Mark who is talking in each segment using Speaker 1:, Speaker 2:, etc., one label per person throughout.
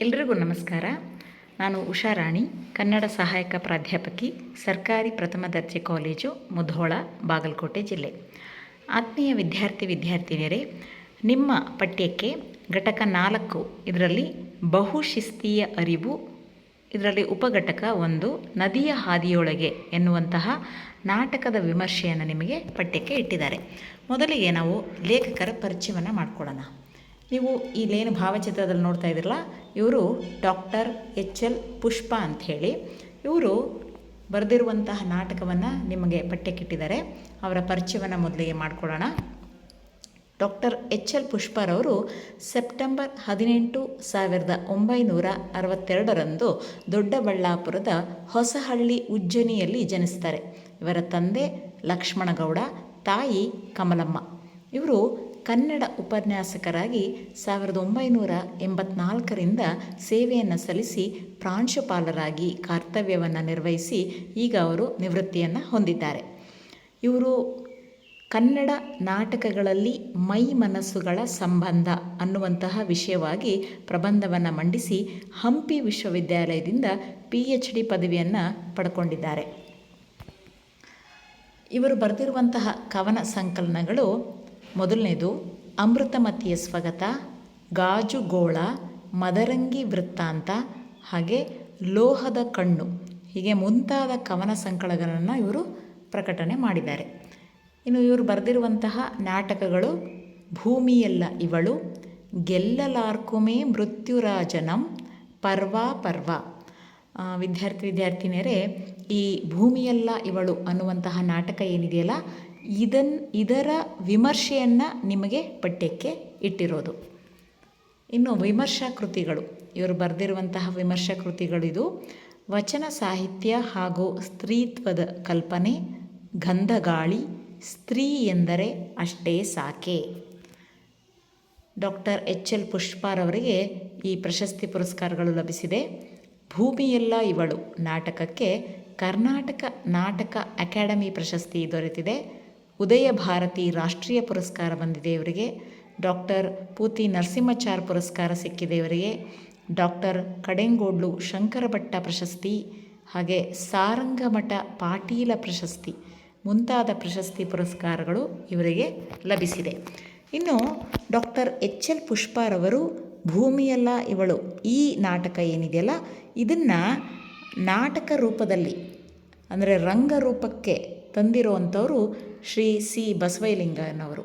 Speaker 1: ಎಲ್ರಿಗೂ ನಮಸ್ಕಾರ. ನಾನು ಉಷಾರಾಣಿ ಕನ್ನಡ ಸಹಾಯಕ ಪ್ರಾಧ್ಯಾಪಕಿ, ಸರ್ಕಾರಿ ಪ್ರಥಮ ದರ್ಜೆ ಕಾಲೇಜು, ಮುಧೋಳ, ಬಾಗಲಕೋಟೆ ಜಿಲ್ಲೆ. ಆತ್ಮೀಯ ವಿದ್ಯಾರ್ಥಿ ವಿದ್ಯಾರ್ಥಿನಿಯರೇ, ನಿಮ್ಮ ಪಠ್ಯಕ್ಕೆ ಘಟಕ ನಾಲ್ಕು ಇದರಲ್ಲಿ ಬಹುಶಿಸ್ತೀಯ ಅರಿವು, ಇದರಲ್ಲಿ ಉಪಘಟಕ ಒಂದು ನದಿಯ ಹಾದಿಯೊಳಗೆ ಎನ್ನುವಂತಹ ನಾಟಕದ ವಿಮರ್ಶೆಯನ್ನು ನಿಮಗೆ ಪಠ್ಯಕ್ಕೆ ಇಟ್ಟಿದ್ದಾರೆ. ಮೊದಲಿಗೆ ನಾವು ಲೇಖಕರ ಪರಿಚಯವನ್ನು ಮಾಡ್ಕೊಳ್ಳೋಣ. ನೀವು ಇಲ್ಲೇನು ಭಾವಚಿತ್ರದಲ್ಲಿ ನೋಡ್ತಾ ಇದ್ದೀರಲ್ಲ, ಇವರು ಡಾಕ್ಟರ್ ಎಚ್ ಎಲ್ ಪುಷ್ಪ ಅಂಥೇಳಿ ಇವರು ಬರೆದಿರುವಂತಹ ನಾಟಕವನ್ನು ನಿಮಗೆ ಪಠ್ಯಕ್ಕಿಟ್ಟಿದ್ದಾರೆ. ಅವರ ಪರಿಚಯವನ್ನು ಮೊದಲಿಗೆ ಮಾಡಿಕೊಡೋಣ ಡಾಕ್ಟರ್ ಎಚ್ ಎಲ್ ಪುಷ್ಪರವರು ಸೆಪ್ಟೆಂಬರ್ ಹದಿನೆಂಟು ಸಾವಿರದ ಒಂಬೈನೂರ ಅರವತ್ತೆರಡರಂದು ದೊಡ್ಡಬಳ್ಳಾಪುರದ ಹೊಸಹಳ್ಳಿ ಉಜ್ಜನಿಯಲ್ಲಿ ಜನಿಸ್ತಾರೆ. ಇವರ ತಂದೆ ಲಕ್ಷ್ಮಣಗೌಡ, ತಾಯಿ ಕಮಲಮ್ಮ. ಇವರು ಕನ್ನಡ ಉಪನ್ಯಾಸಕರಾಗಿ ಸಾವಿರದ ಒಂಬೈನೂರ ಎಂಬತ್ನಾಲ್ಕರಿಂದ ಸೇವೆಯನ್ನು ಸಲ್ಲಿಸಿ ಪ್ರಾಂಶುಪಾಲರಾಗಿ ಕರ್ತವ್ಯವನ್ನು ನಿರ್ವಹಿಸಿ ಈಗ ಅವರು ನಿವೃತ್ತಿಯನ್ನು ಹೊಂದಿದ್ದಾರೆ. ಇವರು ಕನ್ನಡ ನಾಟಕಗಳಲ್ಲಿ ಮೈ ಮನಸ್ಸುಗಳ ಸಂಬಂಧ ಅನ್ನುವಂತಹ ವಿಷಯವಾಗಿ ಪ್ರಬಂಧವನ್ನು ಮಂಡಿಸಿ ಹಂಪಿ ವಿಶ್ವವಿದ್ಯಾಲಯದಿಂದ ಪಿ ಎಚ್ ಡಿ ಪದವಿಯನ್ನು ಪಡ್ಕೊಂಡಿದ್ದಾರೆ. ಇವರು ಬರೆದಿರುವಂತಹ ಕವನ ಸಂಕಲನಗಳು ಮೊದಲನೇದು, ಅಮೃತಮತಿಯ ಸ್ವಗತ ಗಾಜುಗೋಳ ಮದರಂಗಿ ವೃತ್ತಾಂತ ಹಾಗೆ ಲೋಹದ ಕಣ್ಣು, ಹೀಗೆ ಮುಂತಾದ ಕವನ ಸಂಕಲನಗಳನ್ನು ಇವರು ಪ್ರಕಟಣೆ ಮಾಡಿದ್ದಾರೆ. ಇನ್ನು ಇವರು ಬರೆದಿರುವಂತಹ ನಾಟಕಗಳು, ಭೂಮಿಯೆಲ್ಲ ಇವಳು, ಗೆಲ್ಲಲಾರ್ಕುಮೇ ಮೃತ್ಯುರಾಜನಂ ಪರ್ವ ಪರ್ವ. ವಿದ್ಯಾರ್ಥಿ ವಿದ್ಯಾರ್ಥಿನಿಯರೇ, ಈ ಭೂಮಿಯೆಲ್ಲ ಇವಳು ಅನ್ನುವಂತಹ ನಾಟಕ ಏನಿದೆಯಲ್ಲ ಇದನ್, ಇದರ ವಿಮರ್ಶೆಯನ್ನು ನಿಮಗೆ ಪಠ್ಯಕ್ಕೆ ಇಟ್ಟಿರೋದು. ಇನ್ನು ವಿಮರ್ಶಾ ಕೃತಿಗಳು, ಇವರು ಬರೆದಿರುವಂತಹ ವಿಮರ್ಶಾ ಕೃತಿಗಳಿದು ವಚನ ಸಾಹಿತ್ಯ ಹಾಗೂ ಸ್ತ್ರೀತ್ವದ ಕಲ್ಪನೆ, ಗಂಧಗಾಳಿ, ಸ್ತ್ರೀ ಎಂದರೆ ಅಷ್ಟೇ ಸಾಕೆ. ಡಾಕ್ಟರ್ ಎಚ್ ಎಲ್ ಪುಷ್ಪಾರವರಿಗೆ ಈ ಪ್ರಶಸ್ತಿ ಪುರಸ್ಕಾರಗಳು ಲಭಿಸಿದೆ. ಭೂಮಿಯೆಲ್ಲ ಇವಳು ನಾಟಕಕ್ಕೆ ಕರ್ನಾಟಕ ನಾಟಕ ಅಕಾಡೆಮಿ ಪ್ರಶಸ್ತಿ ದೊರೆತಿದೆ. ಉದಯ ಭಾರತಿ ರಾಷ್ಟ್ರೀಯ ಪುರಸ್ಕಾರ ಬಂದಿದೆ ಇವರಿಗೆ. ಡಾಕ್ಟರ್ ಪೂತಿ ನರಸಿಂಹಚಾರ್ ಪುರಸ್ಕಾರ ಸಿಕ್ಕಿದೆ ಇವರಿಗೆ. ಡಾಕ್ಟರ್ ಕಡೆಂಗೋಡ್ಲು ಶಂಕರಭಟ್ಟ ಪ್ರಶಸ್ತಿ ಹಾಗೆ ಸಾರಂಗಮಠ ಪಾಟೀಲ ಪ್ರಶಸ್ತಿ ಮುಂತಾದ ಪ್ರಶಸ್ತಿ ಪುರಸ್ಕಾರಗಳು ಇವರಿಗೆ ಲಭಿಸಿದೆ. ಇನ್ನು ಡಾಕ್ಟರ್ ಎಚ್ ಎಲ್ ಪುಷ್ಪಾರವರು ಭೂಮಿಯಲ್ಲ ಇವಳು, ಈ ನಾಟಕ ಏನಿದೆಯಲ್ಲ, ಇದನ್ನು ನಾಟಕ ರೂಪದಲ್ಲಿ, ಅಂದರೆ ರಂಗರೂಪಕ್ಕೆ ತಂದಿರುವಂಥವರು ಶ್ರೀ ಸಿ ಬಸವೈಲಿಂಗನವರು.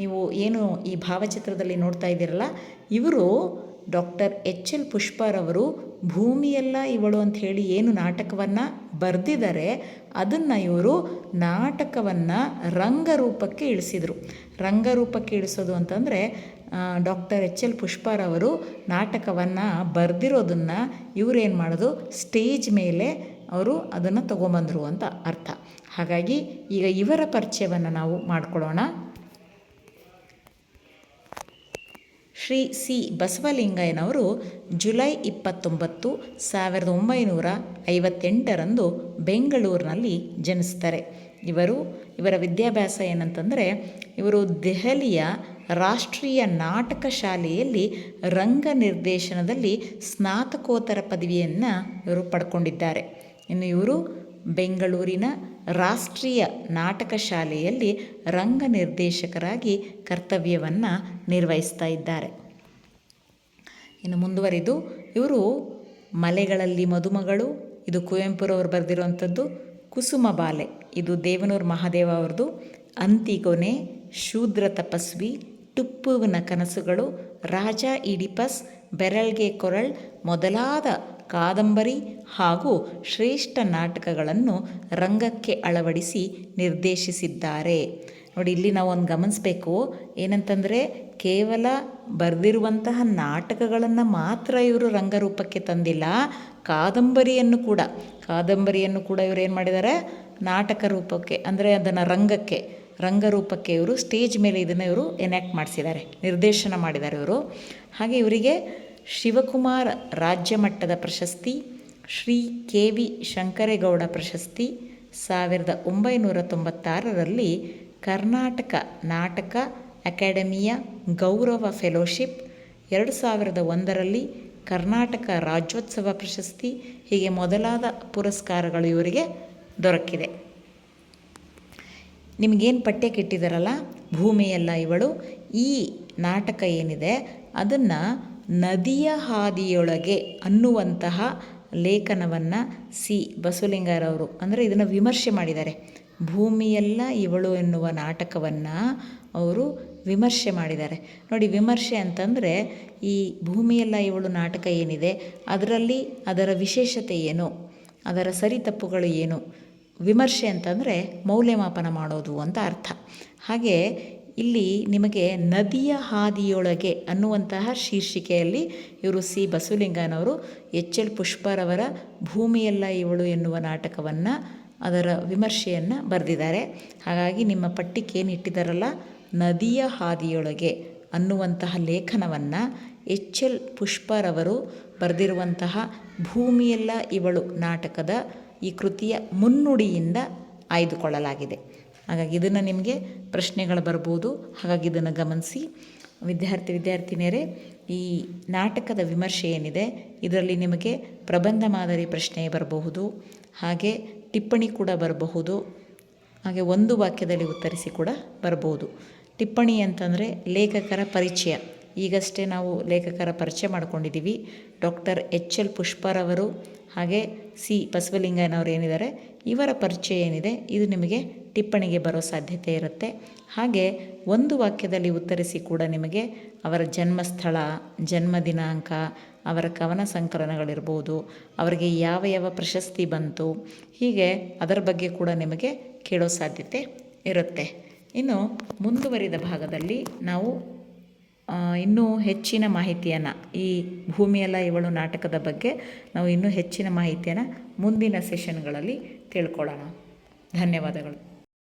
Speaker 1: ನೀವು ಏನು ಈ ಭಾವಚಿತ್ರದಲ್ಲಿ ನೋಡ್ತಾ ಇದ್ದೀರಲ್ಲ, ಇವರು ಡಾಕ್ಟರ್ ಎಚ್ ಎಲ್ ಪುಷ್ಪರವರು ಭೂಮಿಯೆಲ್ಲ ಇವಳು ಅಂತ ಹೇಳಿ ಏನು ನಾಟಕವನ್ನು ಬರೆದಿದ್ದಾರೆ, ಅದನ್ನು ಇವರು ನಾಟಕವನ್ನು ರಂಗರೂಪಕ್ಕೆ ಇಳಿಸಿದರು. ರಂಗರೂಪಕ್ಕೆ ಇಳಿಸೋದು ಅಂತಂದರೆ ಡಾಕ್ಟರ್ ಎಚ್ ಎಲ್ ಪುಷ್ಪರವರು ನಾಟಕವನ್ನು ಬರೆದಿರೋದನ್ನು ಇವರೇನು ಮಾಡೋದು, ಸ್ಟೇಜ್ ಮೇಲೆ ಅವರು ಅದನ್ನು ತಗೊಂಬಂದರು ಅಂತ ಅರ್ಥ. ಹಾಗಾಗಿ ಈಗ ಇವರ ಪರಿಚಯವನ್ನು ನಾವು ಮಾಡಿಕೊಳ್ಳೋಣ. ಶ್ರೀ ಸಿ ಬಸವಲಿಂಗಯ್ಯನವರು ಜುಲೈ ಇಪ್ಪತ್ತೊಂಬತ್ತು ಸಾವಿರದ ಒಂಬೈನೂರ ಐವತ್ತೆಂಟರಂದು ಬೆಂಗಳೂರಿನಲ್ಲಿ ಜನಿಸ್ತಾರೆ. ಇವರು, ಇವರ ವಿದ್ಯಾಭ್ಯಾಸ ಏನಂತಂದರೆ ಇವರು ದೆಹಲಿಯ ರಾಷ್ಟ್ರೀಯ ನಾಟಕ ಶಾಲೆಯಲ್ಲಿ ರಂಗ ನಿರ್ದೇಶನದಲ್ಲಿ ಸ್ನಾತಕೋತ್ತರ ಪದವಿಯನ್ನು ಇವರು ಪಡ್ಕೊಂಡಿದ್ದಾರೆ ಇನ್ನು ಇವರು ಬೆಂಗಳೂರಿನ ರಾಷ್ಟ್ರೀಯ ನಾಟಕ ಶಾಲೆಯಲ್ಲಿ ರಂಗ ನಿರ್ದೇಶಕರಾಗಿ ಕರ್ತವ್ಯವನ್ನು ನಿರ್ವಹಿಸ್ತಾ ಇದ್ದಾರೆ. ಇನ್ನು ಮುಂದುವರಿದು, ಇವರು ಮಲೆಗಳಲ್ಲಿ ಮದುಮಗಳು, ಇದು ಕುವೆಂಪುರವರು ಬರೆದಿರುವಂಥದ್ದು ಕುಸುಮ ಬಾಲೆ, ಇದು ದೇವನೂರು ಮಹಾದೇವ ಅವ್ರದ್ದು ಅಂತಿಗೊನೆ ಶೂದ್ರ ತಪಸ್ವಿ, ಟುಪ್ಪುವಿನ ಕನಸುಗಳು, ರಾಜ ಇಡಿಪಸ್, ಬೆರಳ್ಗೆ ಕೊರಳ್ ಮೊದಲಾದ ಕಾದಂಬರಿ ಹಾಗೂ ಶ್ರೇಷ್ಠ ನಾಟಕಗಳನ್ನು ರಂಗಕ್ಕೆ ಅಳವಡಿಸಿ ನಿರ್ದೇಶಿಸಿದ್ದಾರೆ. ನೋಡಿ, ಇಲ್ಲಿ ನಾವು ಒಂದು ಗಮನಿಸಬೇಕು. ಏನಂತಂದರೆ, ಕೇವಲ ಬರೆದಿರುವಂತಹ ನಾಟಕಗಳನ್ನು ಮಾತ್ರ ಇವರು ರಂಗರೂಪಕ್ಕೆ ತಂದಿಲ್ಲ, ಕಾದಂಬರಿಯನ್ನು ಕೂಡ. ಕಾದಂಬರಿಯನ್ನು ಕೂಡ ಇವರು ಏನು ಮಾಡಿದ್ದಾರೆ ನಾಟಕ ರೂಪಕ್ಕೆ, ಅಂದರೆ ಅದನ್ನು ರಂಗಕ್ಕೆ, ರಂಗರೂಪಕ್ಕೆ ಇವರು ಸ್ಟೇಜ್ ಮೇಲೆ ಇದನ್ನು ಇವರು ಎನ್ಯಾಕ್ಟ್ ಮಾಡಿಸಿದ್ದಾರೆ, ನಿರ್ದೇಶನ ಮಾಡಿದ್ದಾರೆ ಇವರು. ಹಾಗೆ ಇವರಿಗೆ ಶಿವಕುಮಾರ್ ರಾಜ್ಯ ಮಟ್ಟದ ಪ್ರಶಸ್ತಿ, ಶ್ರೀ ಕೆ ವಿ ಶಂಕರೇಗೌಡ ಪ್ರಶಸ್ತಿ, ಸಾವಿರದ ಒಂಬೈನೂರ ತೊಂಬತ್ತಾರರಲ್ಲಿ ಕರ್ನಾಟಕ ನಾಟಕ ಅಕಾಡೆಮಿಯ ಗೌರವ ಫೆಲೋಶಿಪ್, ಎರಡು ಸಾವಿರದ ಒಂದರಲ್ಲಿ ಕರ್ನಾಟಕ ರಾಜ್ಯೋತ್ಸವ ಪ್ರಶಸ್ತಿ, ಹೀಗೆ ಮೊದಲಾದ ಪುರಸ್ಕಾರಗಳು ಇವರಿಗೆ ದೊರಕಿದೆ. ನಿಮಗೇನು ಪಠ್ಯ ಕೆಟ್ಟಿದ್ದಾರಲ್ಲ ಭೂಮಿಯಲ್ಲ ಇವಳು, ಈ ನಾಟಕ ಏನಿದೆ, ಅದನ್ನು ನದಿಯ ಹಾದಿಯೊಳಗೆ ಅನ್ನುವಂತಹ ಲೇಖನವನ್ನು ಸಿ. ಬಸವಲಿಂಗರವರು ಅಂದರೆ ಇದನ್ನು ವಿಮರ್ಶೆ ಮಾಡಿದ್ದಾರೆ. ಭೂಮಿಯೆಲ್ಲ ಇವಳು ಎನ್ನುವ ನಾಟಕವನ್ನು ಅವರು ವಿಮರ್ಶೆ ಮಾಡಿದ್ದಾರೆ. ನೋಡಿ, ವಿಮರ್ಶೆ ಅಂತಂದರೆ ಈ ಭೂಮಿಯೆಲ್ಲ ಇವಳು ನಾಟಕ ಏನಿದೆ, ಅದರಲ್ಲಿ ಅದರ ವಿಶೇಷತೆ ಏನು, ಅದರ ಸರಿ ತಪ್ಪುಗಳು ಏನು, ವಿಮರ್ಶೆ ಅಂತಂದರೆ ಮೌಲ್ಯಮಾಪನ ಮಾಡೋದು ಅಂತ ಅರ್ಥ. ಹಾಗೆ ಇಲ್ಲಿ ನಿಮಗೆ ನದಿಯ ಹಾದಿಯೊಳಗೆ ಅನ್ನುವಂತಹ ಶೀರ್ಷಿಕೆಯಲ್ಲಿ ಇವರು ಸಿ ಬಸವಲಿಂಗನವರು, ಎಚ್ ಎಲ್ ಪುಷ್ಪರವರ ಭೂಮಿಯೆಲ್ಲ ಇವಳು ಎನ್ನುವ ನಾಟಕವನ್ನು, ಅದರ ವಿಮರ್ಶೆಯನ್ನು ಬರೆದಿದ್ದಾರೆ. ಹಾಗಾಗಿ ನಿಮ್ಮ ಪಟ್ಟಿಗೆ ಏನು ಇಟ್ಟಿದ್ದಾರಲ್ಲ ನದಿಯ ಹಾದಿಯೊಳಗೆ ಅನ್ನುವಂತಹ ಲೇಖನವನ್ನು ಎಚ್ ಎಲ್ ಪುಷ್ಪರವರು ಬರೆದಿರುವಂತಹ ಭೂಮಿಯೆಲ್ಲ ಇವಳು ನಾಟಕದ ಈ ಕೃತಿಯ ಮುನ್ನುಡಿಯಿಂದ ಆಯ್ದುಕೊಳ್ಳಲಾಗಿದೆ. ಹಾಗಾಗಿ ಇದನ್ನು ನಿಮಗೆ ಪ್ರಶ್ನೆಗಳು ಬರ್ಬೋದು. ಹಾಗಾಗಿ ಇದನ್ನು ಗಮನಿಸಿ. ವಿದ್ಯಾರ್ಥಿ, ವಿದ್ಯಾರ್ಥಿನಿಯರೇ, ಈ ನಾಟಕದ ವಿಮರ್ಶೆ ಏನಿದೆ, ಇದರಲ್ಲಿ ನಿಮಗೆ ಪ್ರಬಂಧ ಮಾದರಿ ಪ್ರಶ್ನೆ ಬರಬಹುದು, ಹಾಗೆ ಟಿಪ್ಪಣಿ ಕೂಡ ಬರಬಹುದು, ಹಾಗೆ ಒಂದು ವಾಕ್ಯದಲ್ಲಿ ಉತ್ತರಿಸಿ ಕೂಡ ಬರಬಹುದು. ಟಿಪ್ಪಣಿ ಅಂತಂದರೆ ಲೇಖಕರ ಪರಿಚಯ. ಈಗಷ್ಟೇ ನಾವು ಲೇಖಕರ ಪರಿಚಯ ಮಾಡ್ಕೊಂಡಿದ್ದೀವಿ ಡಾಕ್ಟರ್ ಎಚ್ ಎಲ್ ಪುಷ್ಪರವರು ಹಾಗೆ ಸಿ ಬಸವಲಿಂಗಯ್ಯನವರು ಏನಿದ್ದಾರೆ, ಇವರ ಪರಿಚಯ ಏನಿದೆ, ಇದು ನಿಮಗೆ ಟಿಪ್ಪಣಿಗೆ ಬರೋ ಸಾಧ್ಯತೆ ಇರುತ್ತೆ. ಹಾಗೆ ಒಂದು ವಾಕ್ಯದಲ್ಲಿ ಉತ್ತರಿಸಿ ಕೂಡ ನಿಮಗೆ ಅವರ ಜನ್ಮಸ್ಥಳ, ಜನ್ಮ ದಿನಾಂಕ, ಅವರ ಕವನ ಸಂಕಲನಗಳಿರ್ಬೋದು, ಅವರಿಗೆ ಯಾವ ಯಾವ ಪ್ರಶಸ್ತಿ ಬಂತು, ಹೀಗೆ ಅದರ ಬಗ್ಗೆ ಕೂಡ ನಿಮಗೆ ಕೇಳೋ ಸಾಧ್ಯತೆ ಇರುತ್ತೆ. ಇನ್ನು ಮುಂದುವರಿದ ಭಾಗದಲ್ಲಿ ನಾವು ಇನ್ನೂ ಹೆಚ್ಚಿನ ಮಾಹಿತಿಯನ್ನು, ಈ ಭೂಮಿಯಲ್ಲ ಇವಳು ನಾಟಕದ ಬಗ್ಗೆ ನಾವು ಇನ್ನೂ ಹೆಚ್ಚಿನ ಮಾಹಿತಿಯನ್ನು ಮುಂದಿನ ಸೆಷನ್ಗಳಲ್ಲಿ ತಿಳ್ಕೊಳ್ಳೋಣ. ಧನ್ಯವಾದಗಳು.